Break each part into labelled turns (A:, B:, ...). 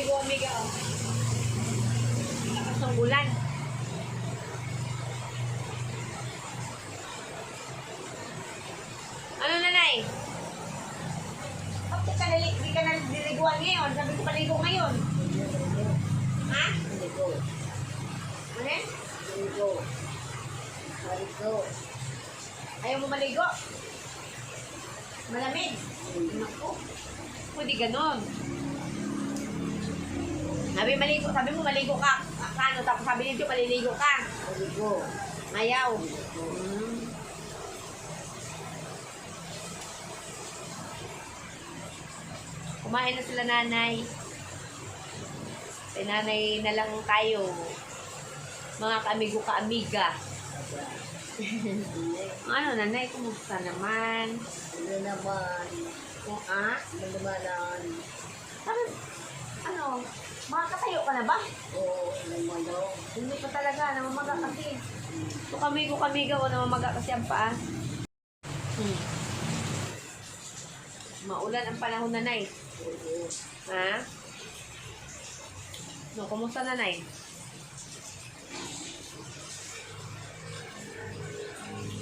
A: umiga-umiga. Oh. Lakas ng ulan. Ano nanay? Bakit ka nalik, di ka naliliguan ngayon? Sabi ko paligo ngayon. Ha?
B: Paligo.
A: Ano yan?
B: Paligo. Paligo.
A: Ayaw mo maligo? Malamig? Naku. Pwede ganon. Sabi maligo, sabi mo maligo ka. Kano, tapos sabi niyo maliligo ka.
B: Hindi ko.
A: Ayaw.
B: Hindi ko.
A: Hmm. Kumain na sila nanay. Kay nanay na lang tayo. Mga kaamigo ka-amiga. Ano nanay, kumusta naman?
B: Hindi naman.
A: Kung ah,
B: Hindi naman.
A: ano, makakatayo ka na ba?
B: Oo, naman daw.
A: Hindi pa talaga, namamaga kasi. Kami ko kami gawa, namamaga kasi ang paa. Hmm. Maulan ang panahon nanay.
B: Oo.
A: Ha? No, kumusta nanay?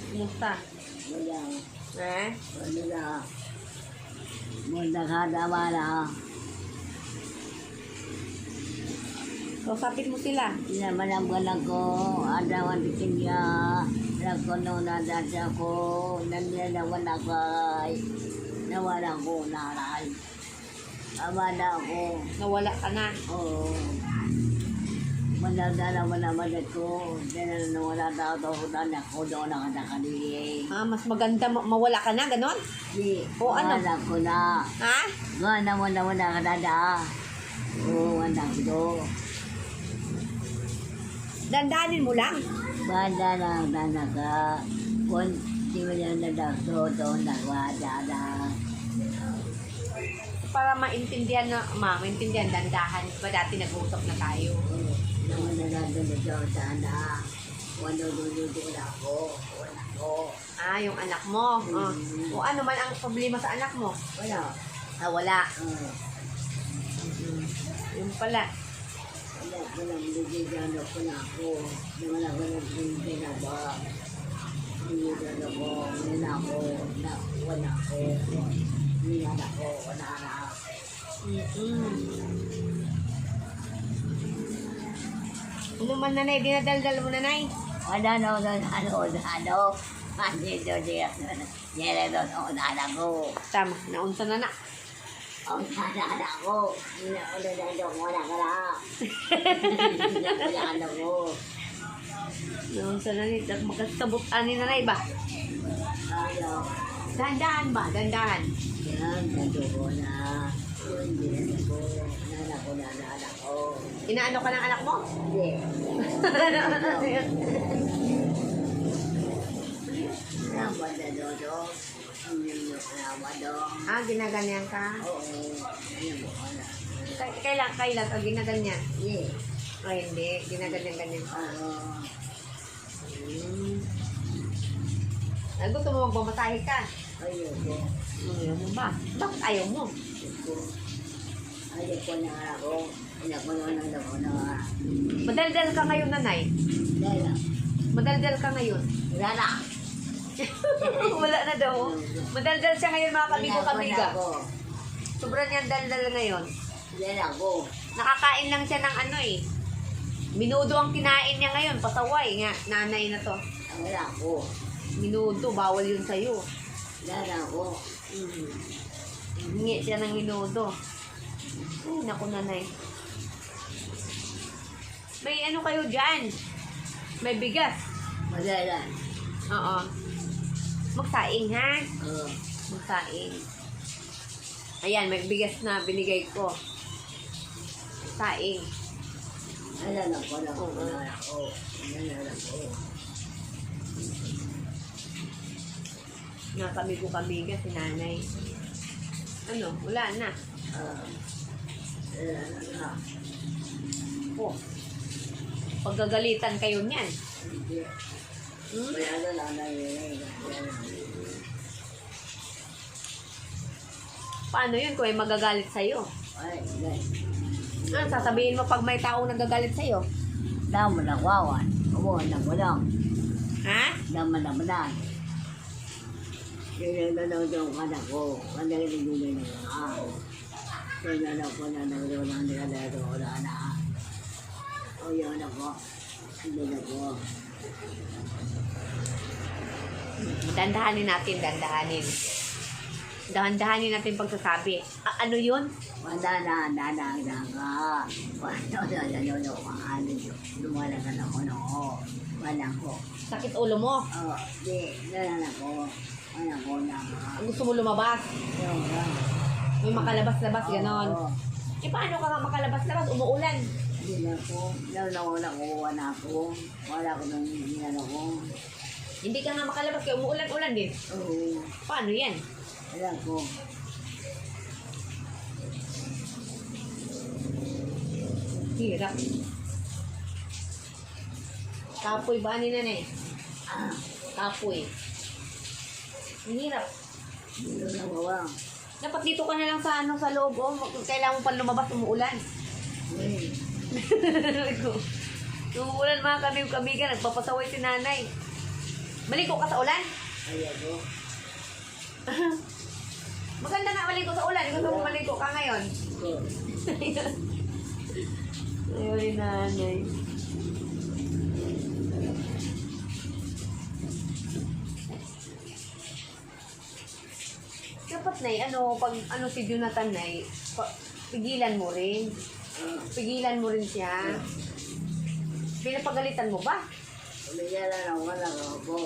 A: Kumusta?
B: Wala.
A: Ha?
B: Wala. Wala ka na.
A: Kausapin mo sila.
B: Naman ang galang ko. Adawan di niya. Nagkono na dada ko. Nandiyan naman ako. Nawala ko naray. Amada ako.
A: Nawala ka na.
B: Oo. Mandala naman naman ako. Dahil na wala daw daw dan ako doon nakadili.
A: Ah, mas maganda ma- mawala ka na, ganon?
B: Di.
A: O, ano?
B: Wala ko na.
A: Ha?
B: Nga naman naman nakadada. Oo, anak ko.
A: Dandanin mo lang.
B: Banda lang dana ka. Kung di mo yan nadakto doon nagwada na.
A: Para maintindihan na, ma, maintindihan, dandahan. Diba dati nag-usap na tayo?
B: Naman na lang doon doon sana. Wala doon doon ako. Wala ko.
A: Ah, yung anak mo. Ah.
B: Mm.
A: O ano man ang problema sa anak mo?
B: Wala.
A: Ah, wala.
B: Oo.
A: Mm. Yung pala.
B: Wala ko lang bibigyan ako na ako. Naman ako nagbibigyan na ba? Bibigyan ako. Wala ako. Na, wala ako. Wala ako. Wala na.
A: Mm-mm. Ano man nanay, dinadaldal mo nanay?
B: Wala na ako doon. Ano, ano. Hindi. Yan doon. O, nana ko.
A: Tama, naunsa na na.
B: O, nana ko. Ko doon. Doon. Wala ka na. Wala ka ko.
A: Naunsa na ni, magkasabot ani nanay ba?
B: Ano.
A: Dandahan ba? Dandahan.
B: Yan. Ganto ko na. Hindi ko. Nana ko na. Nana ko.
A: Inaano ka ng anak mo?
B: Hindi. Nama na dodo.
A: Ah, ginaganyan ka?
B: Oo. Mo ka na.
A: Kay- Kailan, kailan ka ginaganyan?
B: Hindi.
A: Ay, hindi. Ginaganyan-ganyan ka.
B: Oo.
A: Hmm. Ay, gusto mo magbamasahe ka?
B: Ayoko.
A: Ayaw mo ba? Bakit ayaw mo?
B: Ayoko. Ayoko na ako. Ayoko na lang ako na.
A: Madaldal ka ngayon, nanay.
B: Dahil na.
A: Madaldal ka ngayon.
B: Wala na.
A: Wala na daw. Madaldal siya ngayon, mga
B: ako.
A: Sobrang niyang daldal ngayon.
B: Wala ako.
A: Nakakain lang siya ng ano eh. Minudo ang kinain niya ngayon. Pasaway nga. Nanay na to.
B: Wala ako.
A: Minudo. Bawal yun sa'yo.
B: Wala ako.
A: Mm. Hingi siya ng minudo. Ay, naku nanay. May ano kayo dyan? May bigas.
B: Wala.
A: Oo. Magsaing ha?
B: Oo.
A: Magsaing. Ayan, may bigas na binigay ko. Saing.
B: Wala na ako. Wala.
A: Oo.
B: Wala ako. Wala na ako.
A: Nakamigo kami ka si nanay. Ano? Wala na.
B: Ah. Wala na.
A: Oh. Pagagalitan kayo niyan.
B: Hindi.
A: Paano yun kung may magagalit sa'yo?
B: Ay, guys.
A: Ano sasabihin mo pag may taong nagagalit sa'yo?
B: Dama na wawan. Ko lang.
A: Ha?
B: Dama na manan. Yung nanonood yung anak ko. Kanda yung nagulay na lang. Kaya nanonood ko na nanonood na nilalaro ko. O yung anak ko. Hindi na ko.
A: Dandahanin natin, dandahanin. Dahan-dahanin natin pagsasabi. A- ano yun?
B: Wala na, na, na, na, ka. Wala na, na, na, na, na, ano yun. Lumala ka na ko, no. Wala ko.
A: Sakit ulo mo.
B: Oh, di, wala na ko. Wala ko na.
A: Gusto mo lumabas.
B: Yung.
A: May makalabas-labas, ganon.
B: Oo.
A: Eh, paano ka nga makalabas-labas? Umuulan.
B: Hindi na ko. Lalo na wala ko. Wala ko. Wala ko nang hinalo ko.
A: Hindi ka nga makalabas kaya umuulan-ulan din.
B: Oo.
A: Paano yan?
B: Wala ko.
A: Hirap. Kapoy ba ni nanay?
B: Ah,
A: Kapoy. Ang hirap.
B: hindi na gawa.
A: Dapat dito ka na lang sa ano sa loob. Oh. Kailangan mo pa lumabas umuulan.
B: Eh,
A: umuulan mga kami kami ka. Nagpapasaway si nanay. Maliko ka sa ulan?
B: kaya ko.
A: Maganda nga maliko sa ulan. Gusto mo maliko ka ngayon?
B: Ko.
A: Ayaw ni nanay. Dapat na ano, pag ano si Jonathan na pigilan mo rin. Pigilan mo rin siya. Pinapagalitan mo ba?
B: Kumiyala na wala ko po.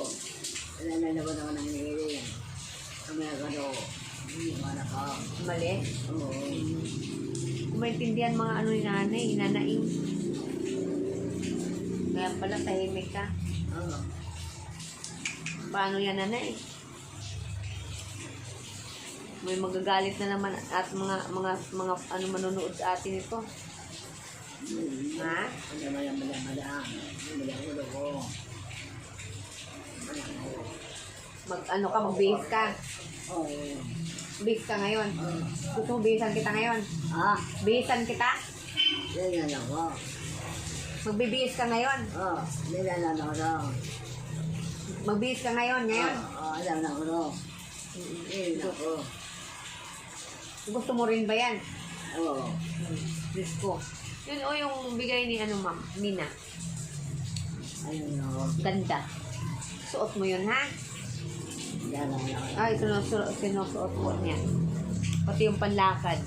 B: Wala na naman ako nang hili. Kami ako. Hindi ko anak ko.
A: Mali.
B: Oo.
A: Kung maintindihan mga ano ni nanay, inanaing. Kaya pala tahimik ka.
B: Oo.
A: Paano yan nanay? May magagalit na naman at mga mga mga ano manonood sa atin ito. Ha?
B: Ba yung madang-madang? Hindi ako do ko.
A: Mag ano ka, mag-base ka.
B: Oo.
A: Base ka ngayon.
B: Oo.
A: Gusto mo basean kita ngayon?
B: Ah,
A: Basean kita?
B: yan yan ako.
A: Magbibihis ka ngayon?
B: Oo. Nilalan ako do.
A: Magbihis ka ngayon, ngayon?
B: Oo. Alam na ako do. Hindi ako.
A: Gusto mo rin ba yan?
B: Oo.
A: Diyos ko. Yun o yung bigay ni ano ma'am, Nina.
B: Ayun ako.
A: Ganda. Suot mo yun ha?
B: Yan lang ako.
A: Ay, sinusuot, sinusuot mo niya. Pati yung panlakad.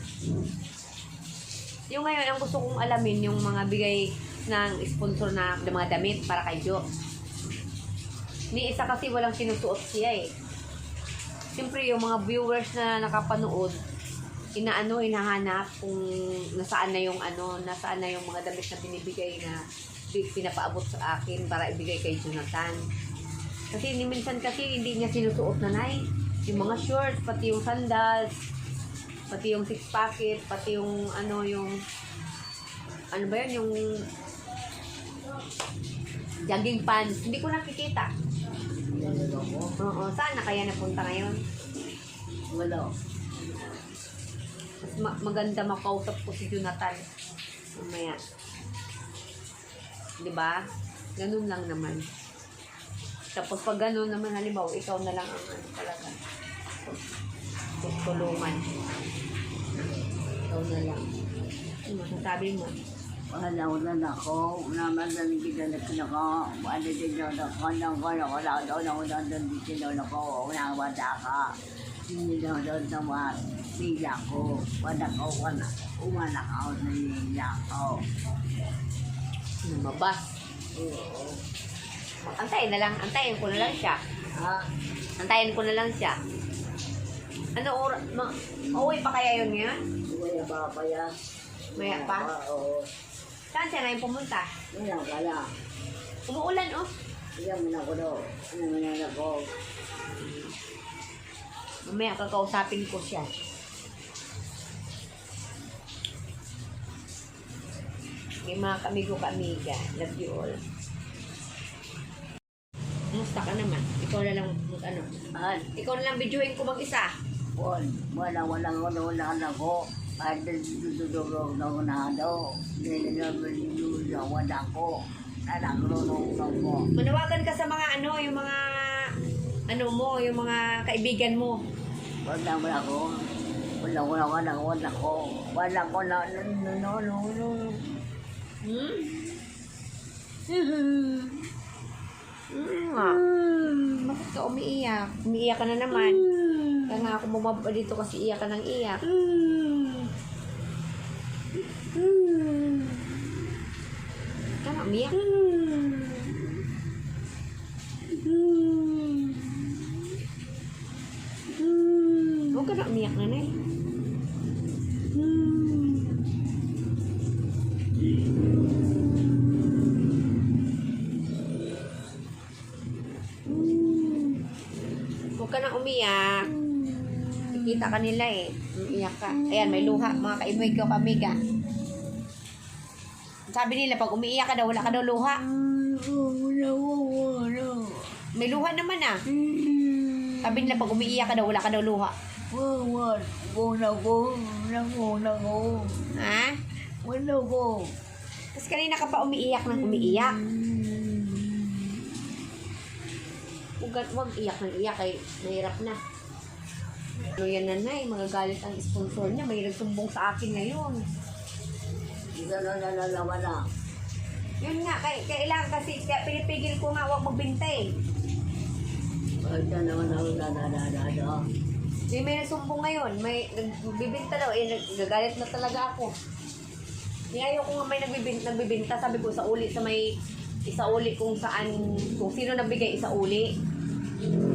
A: Yung ngayon, ang gusto kong alamin, yung mga bigay ng sponsor na, ng mga damit para kay Jo. Ni isa kasi walang sinusuot siya eh. Siyempre, yung mga viewers na nakapanood, inaano, hinahanap kung nasaan na yung ano, nasaan na yung mga damit na binibigay na pinapaabot sa akin para ibigay kay Jonathan. Kasi ni minsan kasi hindi niya sinusuot na nai. Yung mga shorts, pati yung sandals, pati yung six pocket, pati yung ano yung ano ba yun, yung jogging pants. Hindi ko nakikita. Oo, saan na kaya napunta ngayon?
B: Wala.
A: Mas ma- maganda makausap ko si Jonathan. Mamaya. Di ba? Ganun lang naman. Tapos pag ganun naman, halimbawa, ikaw na lang ang ano talaga. Tutulungan. Ikaw na lang. Ano masasabi mo?
B: Wala wala na ako. Naman na nagkita na pinaka. Ano din daw na ko. Nang ko na wala daw na wala daw dito daw na ko. Wala wala ka. Hindi daw daw na nila ko. Wala ko wala. Umana ka ako na nila ko.
A: Lumabas.
B: Oo.
A: Antayin na lang. Antayin ko na lang siya.
B: Ha?
A: Antayin ko na lang siya. Ano oras? Ma Uwi pa kaya yun ngayon?
B: Ba pa ya?
A: Maya pa?
B: Oo.
A: Saan siya ngayon pumunta?
B: Wala wala.
A: Umuulan oh.
B: Iyan mo na ko daw. Ano mo na na ko.
A: Mamaya kakausapin ko siya. May mga kamigo ka-amiga. Love you all. Kumusta ka naman? Ikaw na lang, ano?
B: An?
A: Ikaw na lang videoin ko mag-isa.
B: Wala, wala, wala, wala, wala na ko. At dududurog na ko na daw. Dahil na wala ko.
A: Manawagan ka sa mga ano, yung mga ano mo, yung mga kaibigan mo.
B: Wala ako. Wala ko na wala ko wala ko. Wala ko na no no no no.
A: Hmm? Hmm. nga. Bakit ka umiiyak? Umiiyak ka na naman. Kaya nga ako bumaba dito kasi iyak ka ng iyak. Ka na umiyak. Huwag ka na umiyak na na Huwag ka na umiyak. Kikita ka nila eh. Umiyak ka. Ayan, may luha. Mga kaibig ko kamiga. Sabi nila, pag umiiyak ka daw, wala ka daw luha. May luha naman ah. Sabi nila, pag umiiyak ka daw, wala ka daw luha.
B: Wala ko. Wala ko. Wala ko.
A: Ha?
B: Wala ko.
A: Tapos kanina ka pa umiiyak ng umiiyak. Huwag, huwag iyak ng iyak kay mahirap na. Ano yan nanay, magagalit ang sponsor niya. May nagsumbong sa akin ngayon.
B: Wala na na na wala.
A: Yun nga, kay, kailangan kasi kaya pinipigil ko nga huwag magbenta eh.
B: Wala na wala wala na na na na.
A: May may nagsumbong ngayon, may nagbibinta daw, eh, nagagalit na talaga ako. Niyayo ko nga may nagbibinta, nagbibinta, sabi ko sa uli, sa may isa uli kung saan, kung sino nagbigay isa uli.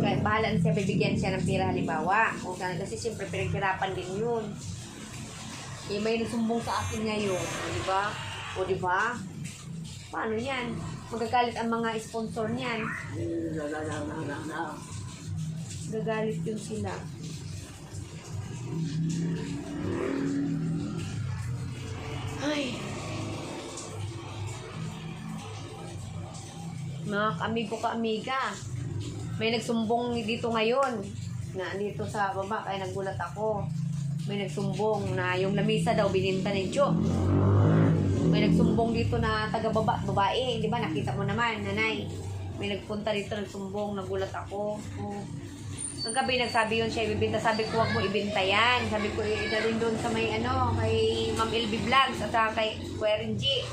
A: Kaya bahala na siya, bibigyan siya ng pira halimbawa. Kung saan, kasi siyempre pinaghirapan din yun. Eh, may nagsumbong sa akin ngayon, di ba? O, di ba? Paano yan? Magagalit ang mga sponsor niyan. Gagalit yun sila. Ay. Mga amigo ka amiga, may nagsumbong dito ngayon na dito sa baba kaya nagulat ako. May nagsumbong na yung lamisa daw bininta ni Jo. May nagsumbong dito na taga baba, babae, di ba? Nakita mo naman, nanay. May nagpunta dito, nagsumbong, nagulat ako. Oh. Ang gabi nagsabi yun siya ibibenta. Sabi ko, wag mo ibenta yan. Sabi ko, idalhin doon sa may ano, kay Ma'am LB Vlogs at kay Kuya Renji.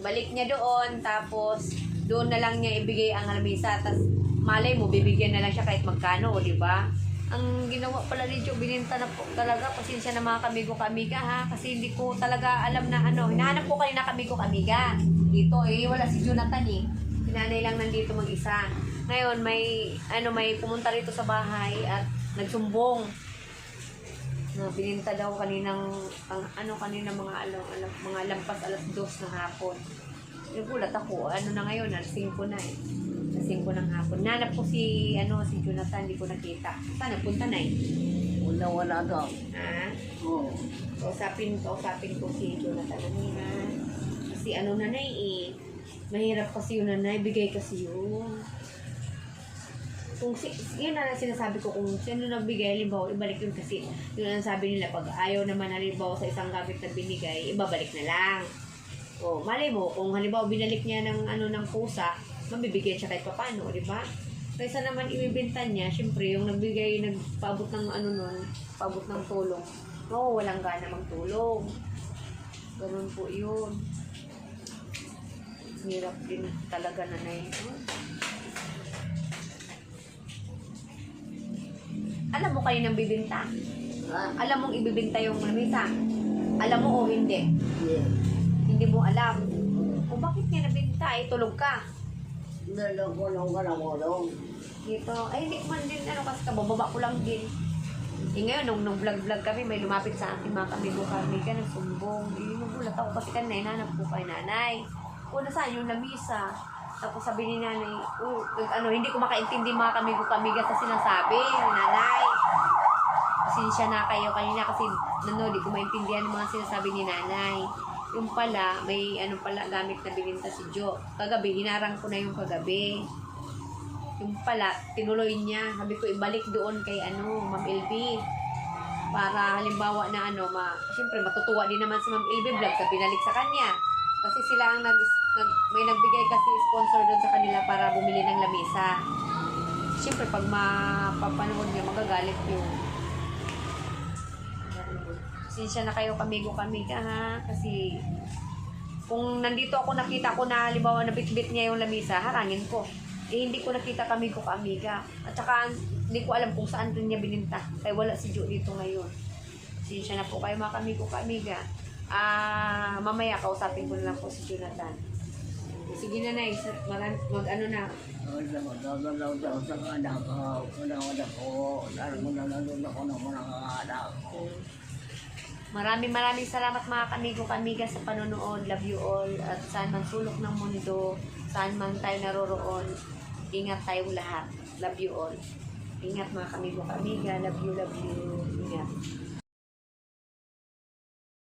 A: Balik niya doon, tapos doon na lang niya ibigay ang alamisa. Tapos malay mo, bibigyan na lang siya kahit magkano, di ba? Ang ginawa pala ni Joe, bininta na po talaga. Pasensya na mga kamigo kamiga ha. Kasi hindi ko talaga alam na ano. Hinahanap ko kayo na kamigo kamiga. Dito eh, wala si Jonathan eh. Sinanay lang nandito mag-isa. Ngayon, may, ano, may pumunta rito sa bahay at nagsumbong. Na bininta daw kaninang, ang, ano, kanina mga, alam, alam, mga lampas alas dos ng hapon. Nagulat ako, ano na ngayon, alas 5 na eh. Alas 5 ng hapon. Nanap ko si, ano, si Jonathan, hindi ko nakita. Saan nagpunta na eh?
B: Wala wala daw.
A: Ah,
B: Oh.
A: kausapin, kausapin ko si Jonathan kanina. Kasi ano nanay eh, mahirap kasi yun nanay, bigay kasi yun. Kung si, yun na sinasabi ko kung sino nagbigay, halimbawa, ibalik yun kasi yun ang sabi nila, pag ayaw naman halimbawa sa isang gamit na binigay, ibabalik na lang. O, mali mo, kung halimbawa binalik niya ng ano ng pusa, mabibigyan siya kahit papano, di ba? Kaysa naman ibibenta niya, syempre, yung nagbigay, nagpaabot ng ano nun, paabot ng tulong, oo, walang gana magtulong. Ganun po yun. Hirap din talaga na na Alam mo kayo nang bibinta? Alam mong ibibinta yung lamisa? Alam mo o hindi?
B: Yeah.
A: Hindi mo alam. O bakit niya nabinta? Eh, tulog ka.
B: Nalagulong ka na gulong.
A: Dito, ay hindi ko man din ano kasi kabababa ko lang din. Eh ngayon, nung, nung vlog-vlog kami, may lumapit sa akin mga kamigo kami ka ng sumbong. Eh, nagulat ako kasi kanina, hinanap ko kay nanay. O, nasaan yung lamisa? Tapos sabi ni nanay, oh, ano, hindi ko makaintindi mga kamigo kamiga sa sinasabi ni nanay. Pasensya na kayo kanina kasi ano, di ko maintindihan mga sinasabi ni nanay. Yung pala, may ano pala, gamit na bininta si Jo. Kagabi, hinarang ko na yung kagabi. Yung pala, tinuloy niya. Sabi ko, ibalik doon kay ano, Ma'am LB. Para halimbawa na ano, ma, siyempre matutuwa din naman si Ma'am LB Vlog sa binalik sa kanya. Kasi sila ang nag, nag may nagbigay kasi sponsor doon sa kanila para bumili ng lamisa. Siyempre, pag mapapanood niya, magagalit yun. Sinsya na kayo kamigo kami ka ha. Kasi kung nandito ako nakita ko na halimbawa nabitbit niya yung lamisa, harangin ko. Eh, hindi ko nakita kami ko kaamiga. At saka, hindi ko alam kung saan rin niya bininta. Kaya wala si Jo dito ngayon. Sinsya na po kayo mga kami ko kaamiga. Ah, mamaya kausapin ko na lang po si Jonathan. Sige na na, mag, mag ano na.
B: Gagalaw
A: Maraming maraming salamat mga kamigo kamiga sa panonood. Love you all. At saan man sulok ng mundo, saan man tayo naroroon, ingat tayong lahat. Love you all. Ingat mga kamigo kamiga. Love you, love you. Ingat.